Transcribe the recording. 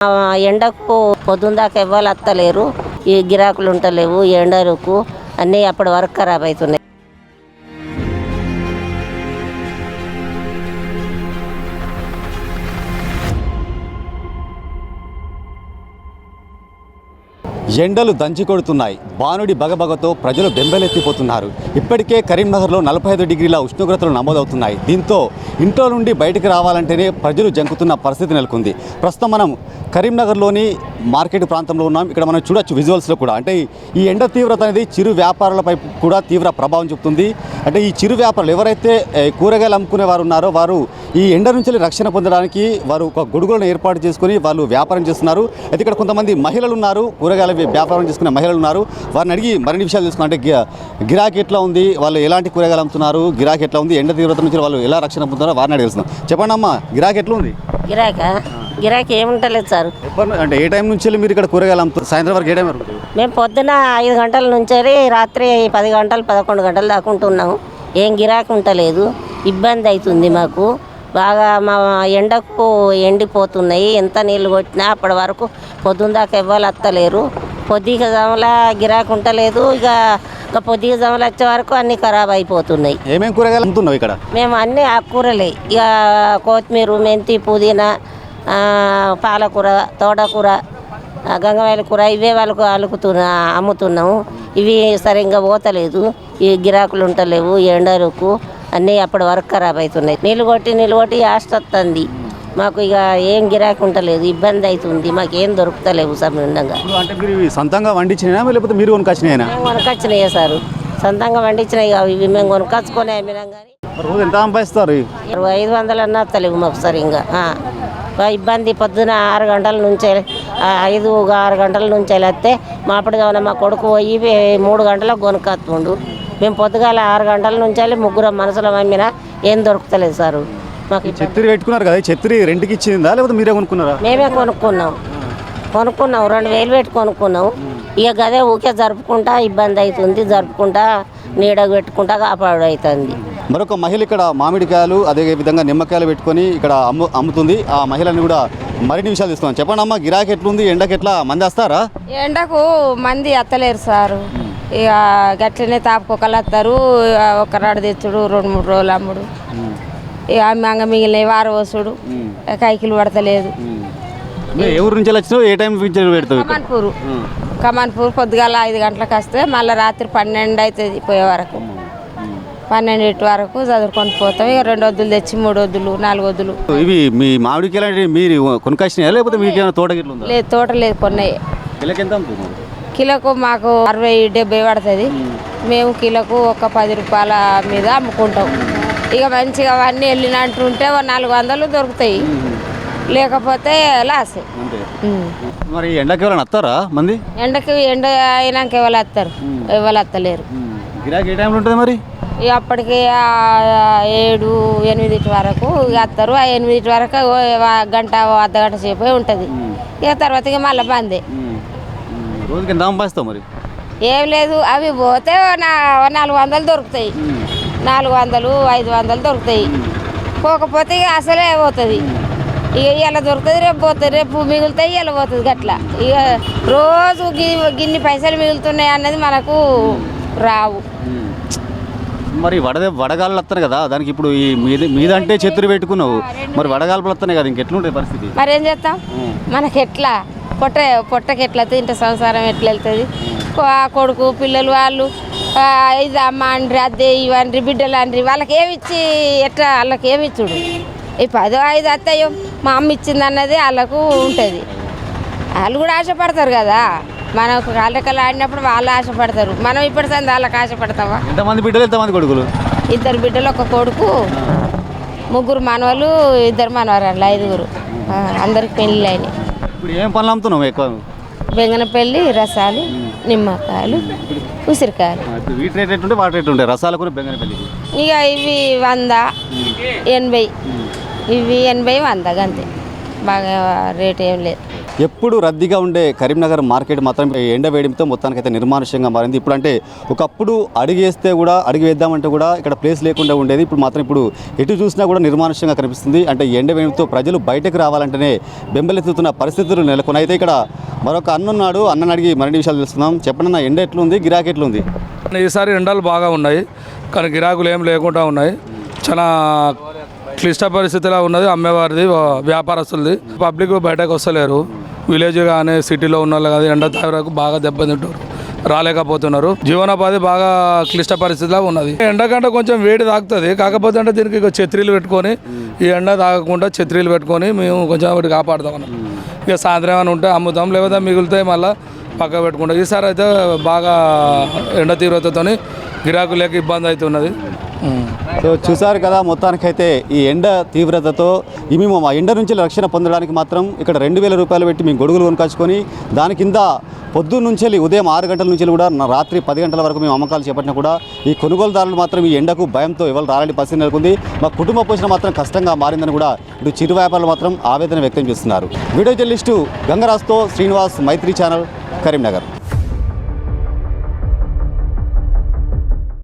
ఆ ఎండకు పొద్దున్న దాకా ఎవ్వరు వస్తలేరు ఈ గిరాకులు ఉంటలేవు ఎండలకు అన్నీ అప్పటి వరకు ఖరాబ్ అవుతున్నాయి. ఎండలు దంచి కొడుతున్నాయి. బానుడి బగబగతో ప్రజలు బెంబెలెత్తిపోతున్నారు. ఇప్పటికే కరీంనగర్లో నలభై ఐదు డిగ్రీల ఉష్ణోగ్రతలు నమోదవుతున్నాయి. దీంతో ఇంట్లో నుండి బయటికి రావాలంటేనే ప్రజలు జంకుతున్న పరిస్థితి నెలకొంది. ప్రస్తుతం మనం కరీంనగర్లోని మార్కెట్ ప్రాంతంలో ఉన్నాం. ఇక్కడ మనం చూడొచ్చు విజువల్స్లో కూడా. అంటే ఈ ఎండ తీవ్రత అనేది చిరు వ్యాపారులపై కూడా తీవ్ర ప్రభావం చూపుతుంది. అంటే ఈ చిరు వ్యాపారులు ఎవరైతే కూరగాయలు అమ్ముకునే వారు ఉన్నారో వారు ఈ ఎండ నుంచి రక్షణ పొందడానికి వారు ఒక గొడుగులను ఏర్పాటు చేసుకుని వాళ్ళు వ్యాపారం చేస్తున్నారు. అయితే ఇక్కడ కొంతమంది మహిళలు ఉన్నారు. కూరగాయల వ్య- వ్యాపారం చేసుకునే మహిళలు ఉన్నారు. వారిని అడిగి మరిన్ని విషయాలు తెలుసుకున్నాం. అంటే గి- గిరాకీ ఎట్లా ఉంది? వాళ్ళు ఎలాంటి కూరగాయలు అమ్ముతున్నారు? గిరాకీ ఎట్లా ఉంది? ఎండ తీవ్రత నుంచి వాళ్ళు ఎలా రక్షణ పొందుతున్నారో వారిని అడిగి తెలుస్తున్నాం చెప్పండి అమ్మా గిరాకీ ఎట్లా ఉంది? గిరాక గిరాకీ ఏముంటలేదు సార్. అంటే ఏ టైం నుంచి మీరు ఇక్కడ కూరగాయలు అమ్ముతారు సాయంత్రం వరకు ఏ టైం వరకు మేము పొద్దున ఐదు గంటల నుంచి రాత్రి పది గంటలు పదకొండు గంటలు దాకా ఉంటున్నాము. ఏం గిరాకీ ఉంటలేదు ఇబ్బంది అవుతుంది మాకు. బాగా మా ఎండకు ఎండిపోతున్నాయి. ఎంత నీళ్ళు కొట్టినా అప్పటి వరకు పొద్దున్న దాకా ఎవ్వరు వస్తలేరు పొద్దుక జమలా గిరాకీ ఉంటలేదు ఇక ఇక పొద్దుక జమలు వచ్చే వరకు అన్నీ ఖరాబ్ అయిపోతున్నాయి. ఏమేమి కూరగాయలు అమ్ముతున్నావు ఇక్కడ? మేము అన్ని ఆకుకూరలే ఇక కొత్తిమీర మెంతి పుదీనా పాలకూర తోటకూర గంగవాయల కూర ఇవే వాళ్ళకు అలుకుతున్నా అమ్ముతున్నాము. ఇవి సరిగ్గా పోతలేదు. ఈ గిరాకులు ఉంటలేవు ఎండలకు అన్నీ అప్పటి వరకు ఖరాబ్ అవుతున్నాయి. నీళ్ళు కొట్టి నీళ్ళు కొట్టి ఆస్ట్ వస్తుంది మాకు ఇక ఏం గిరాకీ ఉంటలేదు ఇబ్బంది అవుతుంది. మాకు ఏం దొరుకుతలేవు అంటే మీరు సొంతంగా వండించినా లేకపోతే మీరు కొనుకొచ్చినాయినా? కొనుకొచ్చినాయి సారు. సొంతంగా పండించినాయి కావు ఇవి మేము కొనుకొచ్చుకొని అమ్మినాం కానీ రోజు ఎంత సంపాదిస్తారు ఇరవై ఐదు వందలు అన్నా తెలివి మాకు ఆ. బా ఇబ్బంది పొద్దున ఆరు గంటల నుంచి ఐదు ఆరు గంటల నుంచి వస్తే మాపడి కావాలి మా కొడుకు పోయి మూడు గంటలకు కొనుక్కొస్తుండు. మేము పొద్దుగాల ఆరు గంటల నుంచి ముగ్గురం మనసులో అమ్మినా ఏం దొరుకుతలేదు సారు. మాకు. ఛత్రి పెట్టుకున్నారు కదా ఈ ఛత్రి రెంట్కి ఇచ్చిందా లేకపోతే మీరే కొనుక్కున్నారా? మేమే కొనుక్కున్నాం. కొనుక్కున్నాం రెండు వేలు పెట్టి కొనుక్కున్నాం. ఇక గదే ఊకే జరుపుకుంటా ఇబ్బంది అవుతుంది జరుపుకుంటా నీడ పెట్టుకుంటా కాపాడు అవుతుంది. మరొక మహిళ ఇక్కడ మామిడికాయలు అదే విధంగా నిమ్మకాయలు పెట్టుకొని ఇక్కడ అమ్ము అమ్ముతుంది. ఆ మహిళని కూడా మరిన్ని విషయాలు ఇస్తున్నాం చెప్పండి అమ్మా గిరాకీ ఎట్లుంది? ఎండకి ఎట్లా? మంది వస్తారా? ఎండకు మంది ఎత్తలేరు సారు. ఇక గట్లనే తాపుకొకలు వస్తారు. ఒక రాడు తెచ్చుడు రెండు మూడు రోజులు అమ్ముడు. ఇక మంగ మిగిలిన వారం వస్తుడు కైకిలు పడతలేదు. ఊరు నుంచి వచ్చినావు? ఏ టైం పెడతావు? కమాన్పూర్. కమాన్పూర్ పొద్దుగాల ఐదు గంటలకు వస్తే మళ్ళీ రాత్రి పన్నెండు అవుతుంది పోయే వరకు. పన్నెండింటి వరకు చదువుకొని పోతాం. ఇక రెండు వద్దులు తెచ్చి మూడు వద్దులు నాలుగు వద్దులు. ఇవి మీ మామిడికాయలు అంటే మీరు కొనుకొచ్చినాయా లేకపోతే మీకు ఏమైనా తోట లేదు తోట లేదు కొన్నాయి. కిలోకి మాకు అరవై డెబ్బై పడుతుంది. మేము కిలోకు ఒక పది రూపాయల మీద అమ్ముకుంటాం. ఇక మంచిగా అవన్నీ వెళ్ళినట్టుంటే నాలుగు వందలు దొరుకుతాయి. లేకపోతే లాస్. మరి ఎండకి ఎవరైనా వస్తారా మంది? ఎండకి ఎండ అయినాక ఎవరు వస్తారు? ఎవరు వస్తలేరు. గిరాకీ ఏ టైంలో ఉంటుంది మరి? ఇక అప్పటికి ఏడు ఎనిమిదిటి వరకు ఇక వస్తారు. ఆ ఎనిమిదిటి వరకు గంట అర్ధ గంట సేపు ఉంటుంది. ఇక తర్వాత ఇక మళ్ళీ బందే రోజుకి ఎంత సంపాదిస్తావు మరి? ఏం లేదు అవి పోతే నా నాలుగు వందలు దొరుకుతాయి. నాలుగు వందలు ఐదు వందలు దొరుకుతాయి. పోకపోతే ఇక అసలే పోతుంది. ఇక ఇలా దొరుకుతుంది రేపు పోతుంది రేపు మిగులుతాయి ఇలా పోతుంది గట్ల. ఇక రోజు గిన్ని పైసలు మిగులుతున్నాయి అన్నది మనకు రావు. మరి వడద వడగాలు వస్తాయి కదా దానికి ఇప్పుడు ఈ మీద మీద అంటే చెత్తులు పెట్టుకున్నావు. మరి వడగాల్పులు వస్తున్నాయి కదా ఇంకెట్లుంటుంది పరిస్థితి? మరి ఏం చేస్తాం? మనకి ఎట్లా పొట్ట పొట్టకి ఎట్లా ఇంత సంసారం ఎట్లా వెళ్తుంది? ఆ కొడుకు పిల్లలు వాళ్ళు ఇది అమ్మ అండ్రి అదే ఇవన్రి బిడ్డలు అండ్రి వాళ్ళకి ఏమి ఇచ్చి ఎట్లా వాళ్ళకి ఏమి ఇచ్చుడు? ఈ పదో ఐదు అత్తయ్యో మా అమ్మ ఇచ్చింది అన్నది వాళ్ళకు ఉంటుంది. వాళ్ళు కూడా ఆశపడతారు కదా? మనకు కాళ్ళకలు ఆడినప్పుడు వాళ్ళు ఆశపడతారు. మనం ఇప్పుడు సంది వాళ్ళకి ఆశపడతావా ఎంతమంది బిడ్డలు ఎంతమంది కొడుకులు? ఇద్దరు బిడ్డలు ఒక కొడుకు ముగ్గురు మనవలు ఇద్దరు మనవరాళ్ళు ఐదుగురు. అందరికి పెళ్ళిళ్ళు అయినాయి. ఇప్పుడు ఏం పనులు అమ్ముతున్నావు ఎక్కువ? బెంగనపల్లి రసాలు నిమ్మకాయలు ఉసిరికాయలు. వీటి రేట్ వాటి రేట్ ఉంటాయి? రసాలు కూడా బెంగనపల్లికి? ఇక ఇవి వంద ఎనభై. ఇవి ఎనభై వంద అంతే. బాగా రేట్ ఏం లేదు. ఎప్పుడు రద్దీగా ఉండే కరీంనగర్ మార్కెట్ మాత్రం ఎండ వేడిమితో మొత్తానికైతే నిర్మానుష్యంగా మారింది. ఇప్పుడు అంటే ఒకప్పుడు అడుగు వేస్తే కూడా అడుగు వేద్దామంటే కూడా ఇక్కడ ప్లేస్ లేకుండా ఉండేది. ఇప్పుడు మాత్రం ఇప్పుడు ఎటు చూసినా కూడా నిర్మానుష్యంగా కనిపిస్తుంది. అంటే ఎండ వేడిమితో ప్రజలు బయటకు రావాలంటేనే బెంబలెత్తుతున్న పరిస్థితులు నెలకొన్నాయి అయితే ఇక్కడ మరొక అన్న ఉన్నాడు అన్నని అడిగి మరిన్ని విషయాలు తెలుసుకుందాం. చెప్పండి అన్న ఎండ ఎట్లుంది? గిరాకీ ఎట్లుంది? ఈసారి ఎండలు బాగా ఉన్నాయి. కానీ గిరాకులు ఏం లేకుండా ఉన్నాయి. చాలా క్లిష్ట పరిస్థితిలో ఉన్నది అమ్మేవారిది వ్యాపారస్తులది. పబ్లిక్ బయటకు వస్తలేరు. విలేజ్ కానీ సిటీలో ఉన్న వాళ్ళు కానీ ఎండ తీవ్రకు బాగా దెబ్బతింటారు. రాలేకపోతున్నారు. జీవనోపాధి బాగా క్లిష్ట పరిస్థితిలో ఉన్నది. ఎండకంటే కొంచెం వేడి తాగుతుంది. కాకపోతే అంటే దీనికి ఛత్రీలు పెట్టుకొని ఈ ఎండ తాగకుండా ఛత్రీలు పెట్టుకొని మేము కొంచెం వాటి కాపాడుతాం ఇక సాయంత్రం ఏమైనా ఉంటే అమ్ముతాం. లేకపోతే మిగులుతాయి మళ్ళీ పక్క పెట్టుకుంటాం. ఈసారి అయితే బాగా ఎండ తీవ్రతతోని గిరాకు లేక ఇబ్బంది అవుతున్నది. సో చూసారు కదా మొత్తానికైతే ఈ ఎండ తీవ్రతతో ఇవి మేము ఆ ఎండ నుంచి రక్షణ పొందడానికి మాత్రం ఇక్కడ రెండు వేల రూపాయలు పెట్టి మేము గొడుగులు కొనుకొచ్చుకొని దాని కింద పొద్దున్న నుంచి వెళ్ళి ఉదయం ఆరు గంటల నుంచి కూడా రాత్రి పది గంటల వరకు మేము అమ్మకాలు చేపట్టినా కూడా ఈ కొనుగోలుదారులు మాత్రం ఈ ఎండకు భయంతో ఎవరు రాలని పరిస్థితి నెలకొంది. మా కుటుంబ పోషణ మాత్రం కష్టంగా మారిందని కూడా ఇటు చిరు వ్యాపారులు మాత్రం ఆవేదన వ్యక్తం చేస్తున్నారు. వీడియో జర్నలిస్టు గంగరాజ్తో శ్రీనివాస్ మైత్రి ఛానల్ కరీంనగర్.